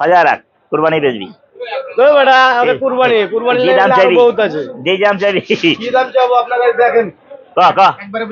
হাজার এক কুরবানি বেচবি। কুরবানি কুরবানি যে দাম বহুত আছে। যে দাম চাইবি। কি দাম চাবো আপনাকে দেখেন। ক ক। বলে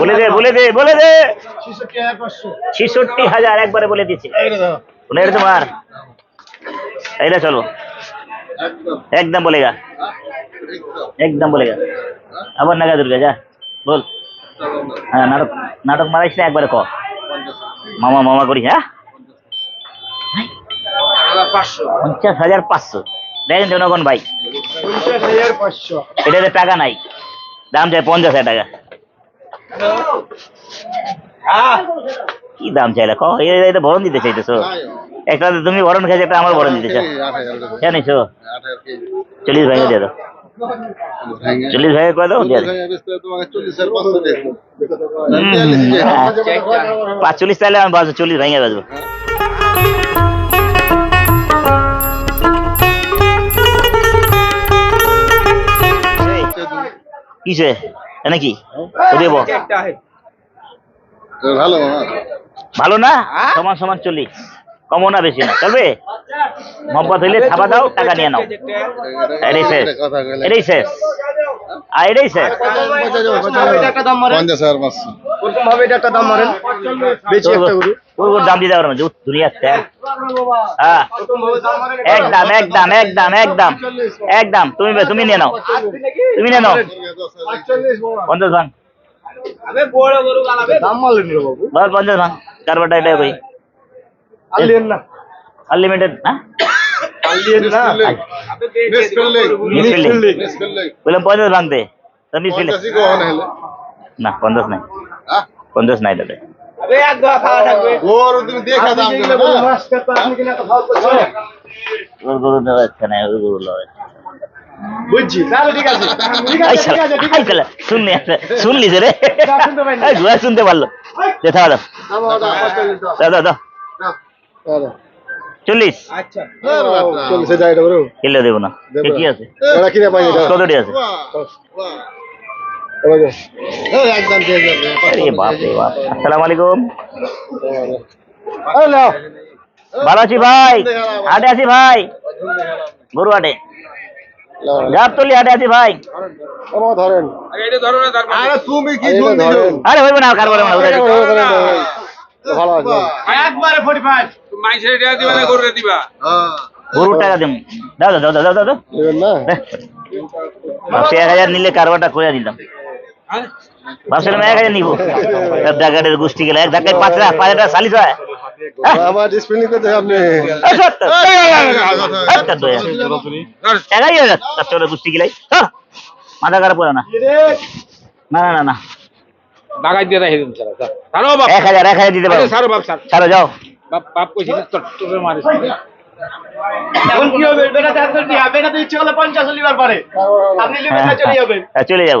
বলে দে বলে দে বলে দে। ছিষট্টি হাজার একবারে বলে দিচ্ছি বলে এটা তোমার? চলো। একদম। বলেগা একদম বলেগা আবার নাগা দুর্গা যা বল। হ্যাঁ নাটক নাটক মারাইস না একবারে ক। মামা মামা করিস হ্যাঁ? পঞ্চাশ হাজার পাঁচশো। দেখেন জনগণ ভাই। পাঁচশো। এটাতে টাকা নাই। দাম চাই পঞ্চাশ হাজার টাকা। কি দাম চাইলে? ক এই ভরণ দিতে চাইতেছো? একটা তো তুমি ভরণ খাইছো একটা আমার ভরণ দিতেছো জানিস চল্লিশ ভাঙে দিয়ে দাও। চল্লিশ ভাঙে করে দাও দাও। পাঁচচল্লিশ তাহলে আমি বাজবো চল্লিশ ভেঙে বাজবো কিসে এনে কি দেব ভালো ভালো। না? সমান সমান চল্লিশ। কমও না বেশি না। চলবে? মোহাম্মদ হইলে থাবা দাও টাকা নিয়ে নাও। এটাই শেষ। এটাই শেষ। আর এটাই শেষ। দাম দিতে তেল হ্যাঁ। একদম একদম একদম একদম একদম। তুমি তুমি নিয়ে নাও। তুমি নিয়ে নাও। পঞ্চাশ পঞ্চাশ আনলিমিটেড পঞ্চাশ না, পঞ্চাশ নাই। পঞ্চাশ নাই তাতে। দেবে ওর গরু না ওর গরু বুঝছি। তাহলে ঠিক আছে। ঠিক আছে ঠিক আছে শুনলি রে? না, শুনতে পারল। যে দাও দাও। দাও দাও চল্লিশ। আচ্ছা। চল্লিশে যাই এটা কিলো দেবো না। কি আছে? কতটি আছে? আসসালামু আলাইকুম। ভালো আছি ভাই। হাটে আছি ভাই। গরু হাটে। গাবতলি হাটে আছি ভাই। ধরেন। আরে তুমি কি জোন দিছো? আরে হইব না উড়ে যাবে। ভালো আছে। একবারে 45 মাইসের এটা দিবা না গরুরে দিবা? হ্যাঁ। গরুর টাকা দিম। দাও দাও দাও দাও দাও দাও। না? ভাবছি এক হাজার নিলে কারবারটা করে দিলাম ভাবছিলাম এক হাজার নিবো ডাকাটের গোষ্ঠী গেলে এক ধাক্কায় পাঁচ লাখ পাঁচ হাজার চালিশ হয় হ্যাঁ? আমার ডিসপ্লে করতে আপনি এই সত্তর। এই তার দয়া। একাই হাজার তার চলে গোষ্ঠী গেলাই হ্যাঁ? মাথা খারাপ করে না না না না না বাগাই দিয়ে রাখি দিন সারা সারো এক হাজার এক হাজার দিতে পারো সারো বাপ সার ছাড়ো যাও বাপ বাপ কইছি তোর তোর মারিস এখন কি হবে বেটা চারশো টি হবে না তো ইচ্ছে করলে 50 লিবার পারে আপনি লিবেন চলে যাবেন হ্যাঁ, চলে যাব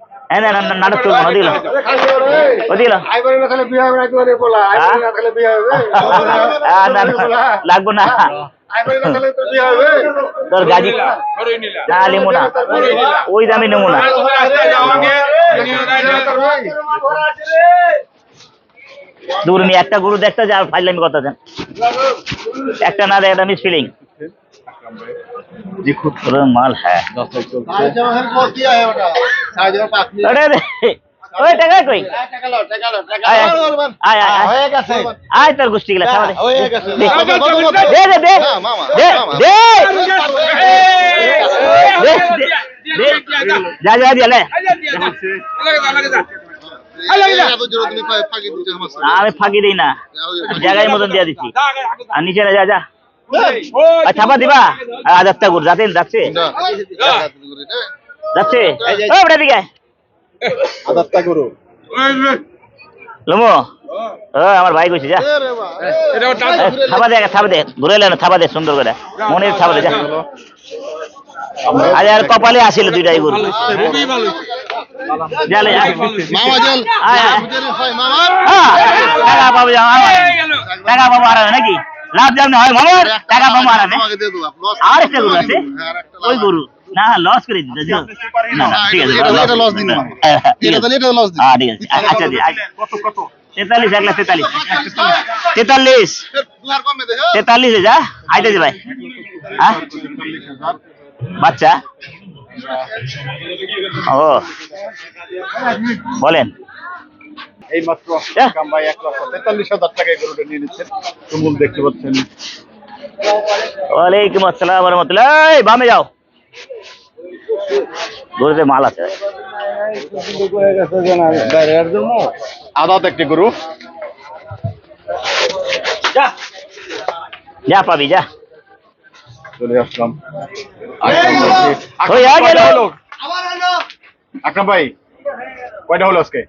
নাটক চলবে ওদিকে ওদিকে না লাগবো না। তোর গাজি না নেব না। ওই দামে নেব না। দূর নিয়ে একটা গুরু দেখতে যা ফাইলামি কথা দেন? একটা না দেয় একটা মিস ফিলিং মাল হ্যাঁ সাইজ আমার কো কি আয় ওটা সাইজ আমার পাঁচ মিনিট আরে রে ওই টাকা কই টাকা লাও টাকা লাও টাকা আয়, লাও আয়, আয়, আয়। হয়ে গেছে আয় তোর গোষ্ঠী গেলা খাওয়া দে। হয়ে গেছে দে। দে দে দে না মামা দে মামা দে দে দে যা যা দিয়া লে এত জোরে তুমি পা- ফাঁকি দিছো আমার না, আমি ফাঁকি দিই না জায়গায় মতন দিয়া দিচ্ছি আর নিচে না যা যা আর ছাপা দিবা? আর হাজারটা গুড় যাতে যাচ্ছে। যাচ্ছে ও ওটা দিকে। আদারটা করো লমো। ও আমার ভাই কইছে যা। থাবা দে থাবা দে ঘুরে এলে না থাবা দে সুন্দর করে। মনের থাবা দে যা। আজ আর কপালে আসিল দুইটাই গরু। হয় টাকা পাবো টাকা পাবো হারাবে নাকি? লাভ যাবে না হয় মামার টাকা পাবো লস আর একটা গরু আছে। হ্যাঁ, ওই গরু। না লস করে দিতে ঠিক আছে এটা- দিন। না। হ্যাঁ, হ্যাঁ, ঠিক এটা আছে। তাহলে এটা লস দিন। হ্যাঁ ঠিক আছে। আচ্ছা দি তেতাল্লিশ এক লাখ তেতাল্লিশ। তেতাল্লিশ। হ্যাঁ। তেতাল্লিশ যা আইতেছে ভাই। হ্যাঁ? বাচ্চা? ও। বলেন। এই মাত্র। কামবাই এক লক্ষ তেতাল্লিশ হাজার টাকায় গরুটা নিয়ে নিচ্ছেন তুমুল দেখতে পাচ্ছেন। ওয়ালাইকুম আসসালাম রহমতুল্লাহ এই বামে যাও। গরুতে মাল আছে। আদাত একটি গরু। যা। পাবি যা। চলে আসলাম। আকরাম ভাই কয়টা হলো আজকে?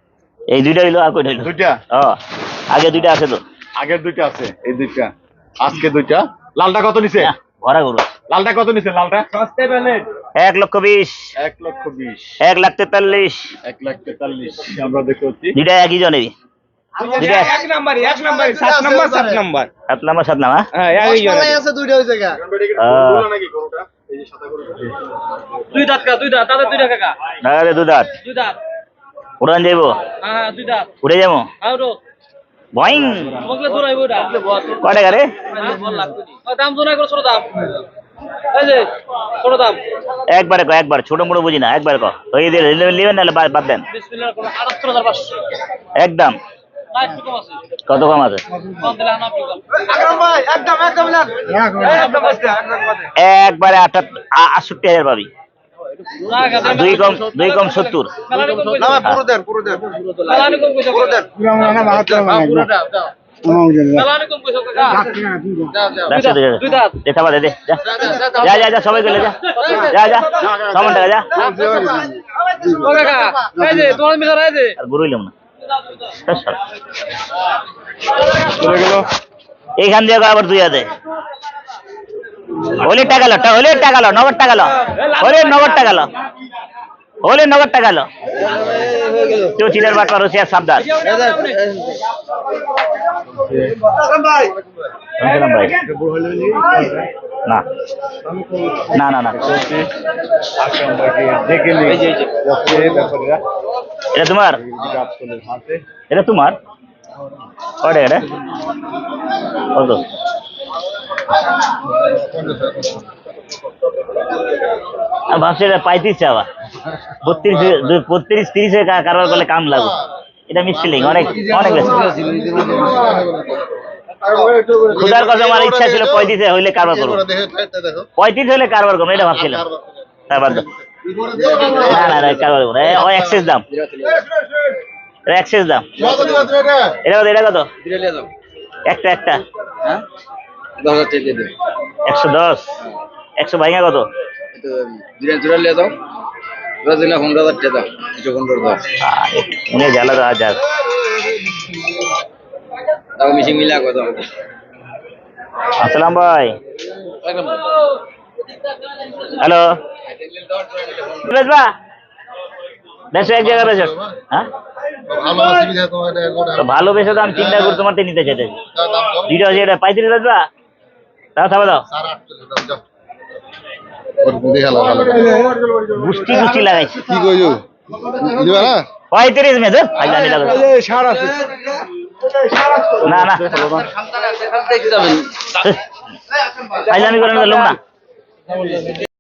এই দুইটা হইল আর কই হইল? দুইটা? ও আগে দুইটা আছে তো। আগের দুইটা আছে এই দুইটা। আজকে দুইটা। লালটা কত নিছে? ভরা গরু। লালটা কত নিছে লালটা? এক লক্ষ বিশ। এক লক্ষ বিশ। এক লাখ তেতাল্লিশ। এক লাখ তেতাল্লিশ আমরা দেখতে পাচ্ছি। দুইটা একই জনেরই। দুইটা এক নাম্বার এক নাম্বার সাত নাম্বার সাত নাম্বার। সাত নাম্বার সাত নাম্বার হ্যাঁ? একই জন আছে দুইটা হইছে গা। নাকি গরুটা এই যে সাদা গরুটা দুই দাঁত কা দুই দাঁত দাদা দুই দাঁত। দুই দাঁত। উড়ান যাইবো? হ্যাঁ উড়ে যাব? দৌড়াইব এটা। কয় টাকা রে? দাম জোনা করে ছোট দাম। এই যে ছোট দাম। একবারে কো একবার। ছোট মোটো বুঝি না একবার কো ওই নেবেন নাহলে বাদ দেন। আটাত্তর একদম। কত কম আছে? একবারে আটাত আটষট্টি হাজার পাবি। দুই কম দুই কম সত্তর। সবাই গেলে যা সমান টাকা না এইখান দিয়ে আবার দুই হাতে। হলে টাকা লো হলে টাকা লো নগদ টাকা লো হলে নগদ টাকা লো হলে নগদ টাকা লো কেউ চিনের বাট পারো সে সাবধান। না। না না না। এটা তোমার? এটা তোমার? কয়টা এটা? ভাবছি এটা পাইতিস আবার। বত্রিশ বত্রিশ তিরিশে কারবার করলে কাম লাগবে। এটা মিসফিলিং অনেক অনেক বেশি। খুদার কথা আমার ইচ্ছা ছিল পঁয়ত্রিশে হইলে কারবার করব। পঁয়ত্রিশ হইলে কারবার করব এটা ভাবছিলাম। হ্যাঁ বাদ না না না কারবার করব ও এক্সেস দাম। এটা এক্সেস দাম। কত এটা এটা কত? এটা কত একটা একটা। একশো দশ? একশো ভাইঙ্গা কত? উনি জ্বালা দাও যাক আসসালাম ভাই। হ্যালো। এক হ্যাঁ? ভালো বেচো তো আমি চিন্তা করি তোমার থেকে নিতে দাম কম? দুইটা হচ্ছে এটা পঁয়ত্রিশ তাও থামে দাও গুষ্টি গুষ্টি লাগাইছি কি কইছো দিবা না পঁয়ত্রিশ মেয়ে ধর ফাইলামি লাগো সার আছে না না লোক না